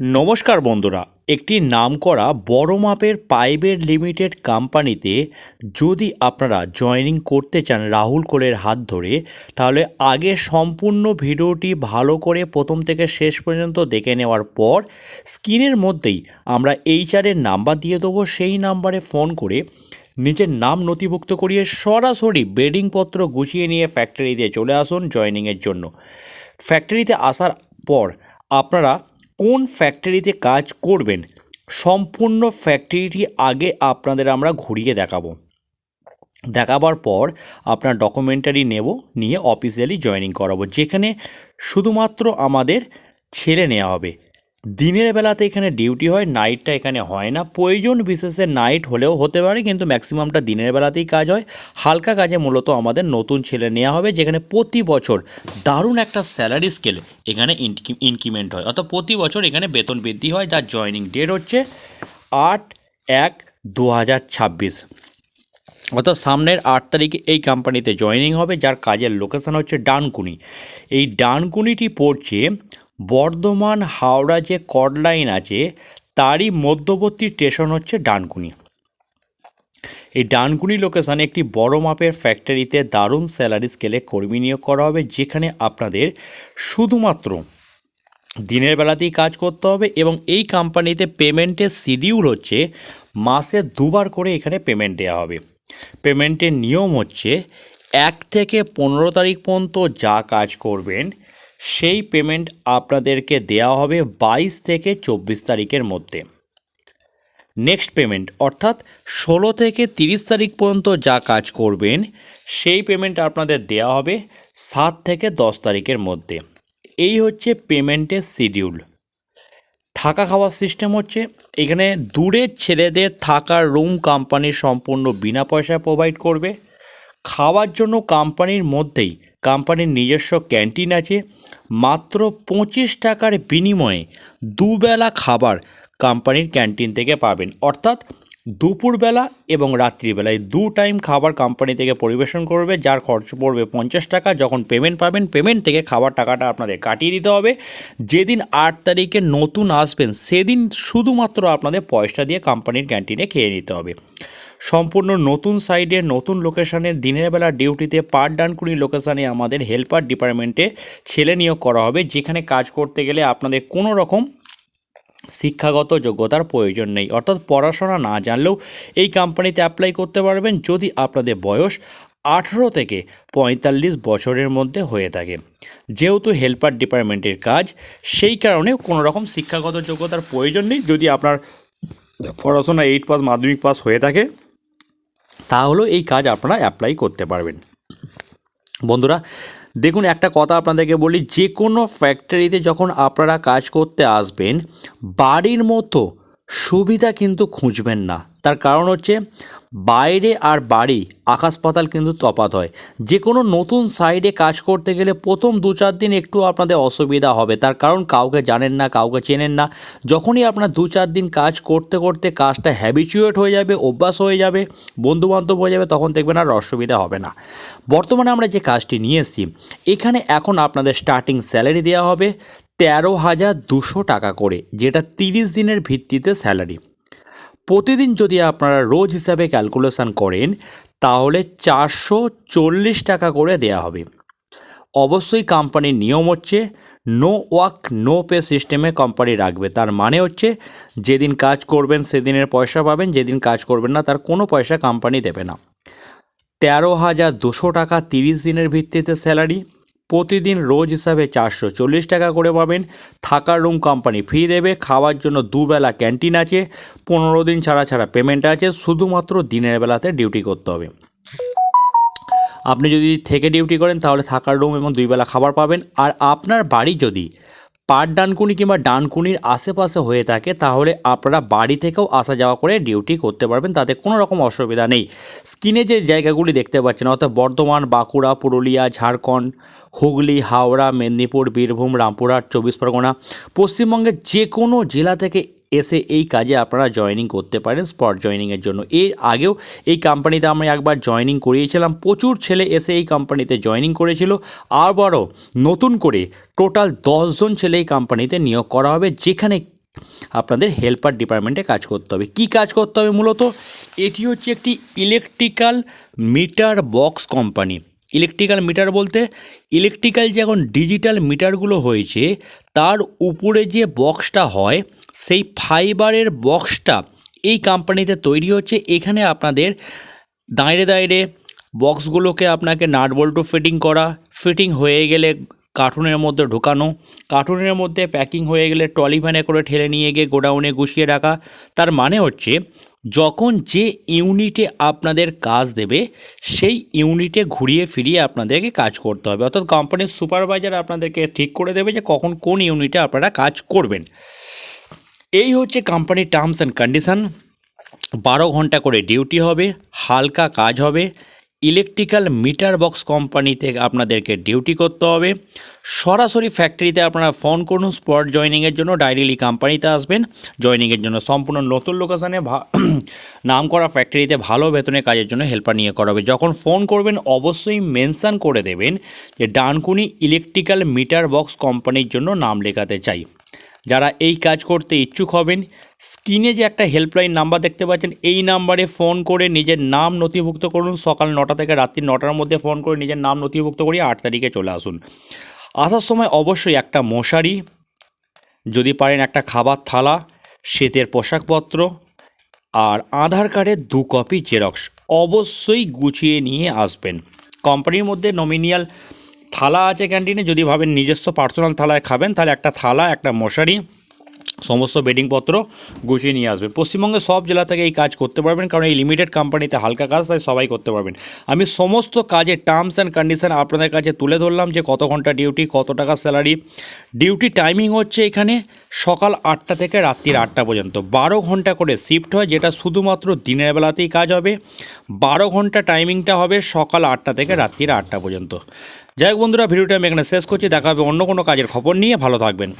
নমস্কার বন্ধুরা, একটি নামকরা বড় মাপের পাইপের লিমিটেড কোম্পানিতে যদি আপনারা জয়েনিং করতে চান রাহুল কোলের হাত ধরে, তাহলে আগে সম্পূর্ণ ভিডিওটি ভালো করে প্রথম থেকে শেষ পর্যন্ত দেখে নেওয়ার পর স্ক্রিনের মধ্যেই আমরা এইচআরের নাম্বার দিয়ে দেবো, সেই নাম্বারে ফোন করে নিজের নাম নথিভুক্ত করিয়ে সরাসরি বেডিংপত্র গুছিয়ে নিয়ে ফ্যাক্টরিতে চলে আসুন জয়েনিংয়ের জন্য। ফ্যাক্টরিতে আসার পর আপনারা কোন ফ্যাক্টরিতে কাজ করবেন, সম্পূর্ণ ফ্যাক্টরিটি আগে আপনাদের আমরা ঘুরিয়ে দেখাবো। দেখাবার পর আপনার ডকুমেন্টারি নেব, নিয়ে অফিসিয়ালি জয়েনিং করাবো, যেখানে শুধুমাত্র আমাদের ছেলে নেওয়া হবে। দিনের বেলাতে এখানে ডিউটি হয় নাইটটা এখানে হয় না। প্রয়োজন বিশেষে নাইট হলেও হতে পারে, কিন্তু ম্যাক্সিমামটা দিনের বেলাতেই কাজ হয়। হালকা কাজে মূলত আমাদের নতুন ছেলে নেওয়া হবে, যেখানে প্রতি বছর দারুণ একটা স্যালারি স্কেল এখানে ইনক্রিমেন্ট হয়। অর্থাৎ প্রতি বছর এখানে বেতন বৃদ্ধি হয়, যার জয়েনিং ডেট হচ্ছে আট এক দু হাজার ছাব্বিশ। অর্থাৎ সামনের আট তারিখে এই কোম্পানিতে জয়েনিং হবে, যার কাজের লোকেশান হচ্ছে ডানকুনি। এই ডানকুনিটি পড়ছে বর্ধমান হাওড়া যে কড লাইন আছে, তারই মধ্যবর্তী স্টেশন হচ্ছে ডানকুনি। এই ডানকুনি লোকেশানে একটি বড় মাপের ফ্যাক্টরিতে দারুণ স্যালারি স্কেলে কর্মী নিয়োগ করা হবে, যেখানে আপনাদের শুধুমাত্র দিনের বেলাতেই কাজ করতে হবে এবং এই কোম্পানিতে পেমেন্টের শিডিউল হচ্ছে মাসে দুবার করে এখানে পেমেন্ট দেওয়া হবে। পেমেন্টের নিয়ম হচ্ছে এক থেকে পনেরো তারিখ পর্যন্ত যা কাজ করবেন সেই পেমেন্ট আপনাদেরকে দেওয়া হবে বাইশ থেকে চব্বিশ তারিখের মধ্যে। নেক্সট পেমেন্ট অর্থাৎ ষোলো থেকে তিরিশ তারিখ পর্যন্ত যা কাজ করবেন, সেই পেমেন্ট আপনাদের দেওয়া হবে সাত থেকে দশ তারিখের মধ্যে। এই হচ্ছে পেমেন্টের শিডিউল থাকা খাওয়ার সিস্টেম হচ্ছে, এখানে দূরের ছেলেদের থাকার রুম কোম্পানির সম্পূর্ণ বিনা পয়সায় প্রোভাইড করবে। খাওয়ার জন্য কোম্পানির মধ্যেই কোম্পানির নিজস্ব ক্যান্টিন আছে। মাত্র পঁচিশ টাকার বিনিময়ে দুবেলা খাবার কোম্পানির ক্যান্টিন থেকে পাবেন। অর্থাৎ দুপুরবেলা এবং রাত্রিবেলায় দু টাইম খাবার কোম্পানি থেকে পরিবেশন করবে, যার খরচ পড়বে পঞ্চাশ টাকা। যখন পেমেন্ট পাবেন, পেমেন্ট থেকে খাবার টাকাটা আপনাদের কাটিয়ে দিতে হবে। যেদিন আট তারিখে নতুন আসবেন, সেদিন শুধুমাত্র আপনাদের পয়সা দিয়ে কোম্পানির ক্যান্টিনে খেয়ে নিতে হবে। সম্পূর্ণ নতুন সাইডে, নতুন লোকেশানে দিনের বেলা ডিউটিতে পার ডানকুনি লোকেশানে আমাদের হেল্পার ডিপার্টমেন্টে ছেলে নিয়োগ করা হবে, যেখানে কাজ করতে গেলে আপনাদের কোনো রকম শিক্ষাগত যোগ্যতার প্রয়োজন নেই। অর্থাৎ পড়াশোনা না জানলেও এই কোম্পানিতে অ্যাপ্লাই করতে পারবেন যদি আপনাদের বয়স আঠেরো থেকে পঁয়তাল্লিশ বছরের মধ্যে হয়ে থাকে। যেহেতু হেল্পার ডিপার্টমেন্টের কাজ, সেই কারণে কোনো রকম শিক্ষাগত যোগ্যতার প্রয়োজন নেই। যদি আপনার পড়াশোনা এইট পাস মাধ্যমিক পাস হয়ে থাকে তাহলেও এই কাজ আপনারা অ্যাপ্লাই করতে পারবেন। বন্ধুরা, দেখুন, একটা কথা আপনাদেরকে বলি, যে কোনো ফ্যাক্টরিতে যখন আপনারা কাজ করতে আসবেন, বাড়ির মতো সুবিধা কিন্তু খুঁজবেন না। তার কারণ হচ্ছে বাইরে আর বাড়ি আকাশ পাতাল কিন্তু তফাত হয়। যে কোনো নতুন সাইডে কাজ করতে গেলে প্রথম দু চার দিন একটু আপনাদের অসুবিধা হবে। তার কারণ কাউকে জানেন না, কাউকে চেনেন না। যখনই আপনার দু চার দিন কাজ করতে করতে কাজটা হ্যাবিচুয়েট হয়ে যাবে, অভ্যাস হয়ে যাবে, বন্ধুবান্ধব হয়ে যাবে, তখন দেখবেন আর অসুবিধা হবে না। বর্তমানে আমরা যে কাজটি নিয়ে এসেছি, এখানে এখন আপনাদের স্টার্টিং স্যালারি দেওয়া হবে। তেরো হাজার দুশো টাকা করে, যেটা তিরিশ দিনের ভিত্তিতে স্যালারি। প্রতিদিন যদি আপনারা রোজ হিসাবে ক্যালকুলেশন করেন, তাহলে চারশো চল্লিশ টাকা করে দেয়া হবে। অবশ্যই কোম্পানির নিয়ম হচ্ছে, নো ওয়ার্ক, নো পে সিস্টেমে কোম্পানি রাখবে। তার মানে হচ্ছে, যেদিন কাজ করবেন সেদিনের পয়সা পাবেন, যেদিন কাজ করবেন না, তার কোনো পয়সা কোম্পানি দেবে না। তেরো হাজার দুশো টাকা তিরিশ দিনের ভিত্তিতে স্যালারি প্রতিদিন রোজ হিসাবে চারশো চল্লিশ টাকা করে পাবেন। থাকার রুম কোম্পানি ফ্রি দেবে, খাওয়ার জন্য দুবেলা ক্যান্টিন আছে, পনেরো দিন ছাড়া ছাড়া পেমেন্ট আছে, শুধুমাত্র দিনের বেলাতে ডিউটি করতে হবে। আপনি যদি থেকে ডিউটি করেন তাহলে থাকার রুম এবং দুইবেলা খাবার পাবেন। আর আপনার বাড়ি যদি পাট ডানকুনি কিংবা ডানকুনির আশেপাশে হয়ে থাকে, তাহলে আপনারা বাড়ি থেকেও আসা যাওয়া করে ডিউটি করতে পারবেন, তাতে কোনো রকম অসুবিধা নেই। স্ক্রিনে যে জায়গাগুলি দেখতে পাচ্ছেন, অর্থাৎ বর্ধমান, বাঁকুড়া, পুরুলিয়া, ঝাড়খণ্ড, হুগলি, হাওড়া, মেদিনীপুর, বীরভূম, রামপুরহাট, চব্বিশ পরগনা, পশ্চিমবঙ্গের যে কোনো জেলা থেকে এসে এই কাজে আপনারা জয়েনিং করতে পারেন স্পট জয়েনিংয়ের জন্য। এর আগেও এই কোম্পানিতে আমি একবার জয়েনিং করিয়েছিলাম। প্রচুর ছেলে এসে এই কোম্পানিতে জয়েনিং করেছিল। আবারও নতুন করে টোটাল দশজন ছেলে এই কোম্পানিতে নিয়োগ করা হবে, যেখানে আপনাদের হেল্পার ডিপার্টমেন্টে কাজ করতে হবে। কি কাজ করতে হবে মূলত? এটি হচ্ছে একটি electrical meter box company electrical meter বলতে ইলেকট্রিক্যাল যে এখন ডিজিটাল মিটারগুলো হয়েছে, তার উপরে যে বক্সটা হয়, সেই ফাইবারের বক্সটা এই কোম্পানিতে তৈরি হচ্ছে। এখানে আপনাদের দাঁড়িয়ে দাঁড়িয়ে বক্সগুলোকে আপনাকে নাট বল্টু ফিটিং করা, ফিটিং হয়ে গেলে কার্টুনের মধ্যে ঢোকানো, কার্টুনের মধ্যে প্যাকিং হয়ে গেলে ট্রলি ভ্যানে করে ঠেলে নিয়ে গিয়ে গোডাউনে গুছিয়ে রাখা। তার মানে হচ্ছে যখন যে ইউনিটে আপনাদের কাজ দেবে, সেই ইউনিটে ঘুরিয়ে ফিরিয়ে আপনাদেরকে কাজ করতে হবে। অর্থাৎ কোম্পানির সুপারভাইজার আপনাদেরকে ঠিক করে দেবে যে কখন কোন ইউনিটে আপনারা কাজ করবেন। এই হচ্ছে কোম্পানির টার্মস অ্যান্ড কন্ডিশান বারো ঘণ্টা করে ডিউটি হবে, হালকা কাজ হবে। ইলেকট্রিক্যাল মিটার বক্স কোম্পানিতে আপনাদেরকে ডিউটি করতে হবে। সরাসরি ফ্যাক্টরিতে আপনারা ফোন করুন, স্পট জয়নিংয়ের জন্য ডাইরেক্টলি কোম্পানিতে আসবেন। জয়নিংয়ের জন্য সম্পূর্ণ নতুন লোকেশানে নাম করা ফ্যাক্টরিতে ভালো বেতনে কাজের জন্য হেল্পার নিয়ে করা হবে। যখন ফোন করবেন, অবশ্যই মেনশান করে দেবেন যে ডানকুনি ইলেকট্রিক্যাল মিটার বক্স কোম্পানির জন্য নাম লেখাতে চাই। যারা এই কাজ করতে ইচ্ছুক হবেন, স্ক্রিনে যে একটা হেল্পলাইন নাম্বার দেখতে পাচ্ছেন, এই নাম্বারে ফোন করে নিজের নাম নথিভুক্ত করুন। সকাল নটা থেকে রাত্রি নটার মধ্যে ফোন করে নিজের নাম নথিভুক্ত করিয়ে আট তারিখে চলে আসুন। আসার সময় অবশ্যই একটা মশারি, যদি পারেন একটা খাবার থালা শীতের পোশাকপত্র আর আধার কার্ডের দু কপি জেরক্স অবশ্যই গুছিয়ে নিয়ে আসবেন। কোম্পানির মধ্যে নমিনিয়াল থালা আছে ক্যান্টিনে, যদি ভাবেন নিজস্ব পার্সোনাল থালায় খাবেন, তাহলে একটা থালা, একটা মশারি, সমস্ত বেডিংপত্র গুছিয়ে নিয়ে আসবেন। পশ্চিমবঙ্গের সব জেলা থেকে এই কাজ করতে পারবেন, কারণ এই লিমিটেড কোম্পানিতে হালকা কাজ, তাই সবাই করতে পারবেন। আমি সমস্ত কাজের টার্মস অ্যান্ড কন্ডিশন আপনাদের কাছে তুলে ধরলাম যে কত ঘণ্টা ডিউটি কত টাকা স্যালারি ডিউটি টাইমিং হচ্ছে এখানে সকাল আটটা থেকে রাত্রির আটটা পর্যন্ত। বারো ঘণ্টা করে শিফট হয়, যেটা শুধুমাত্র দিনের বেলাতেই কাজ হবে। বারো ঘণ্টা টাইমিংটা হবে সকাল আটটা থেকে রাত্রির আটটা পর্যন্ত। যাই হোক বন্ধুরা, ভিডিওটা আমি এখানে শেষ করছি। দেখা হবে অন্য কোনো কাজের খবর নিয়ে। ভালো থাকবেন।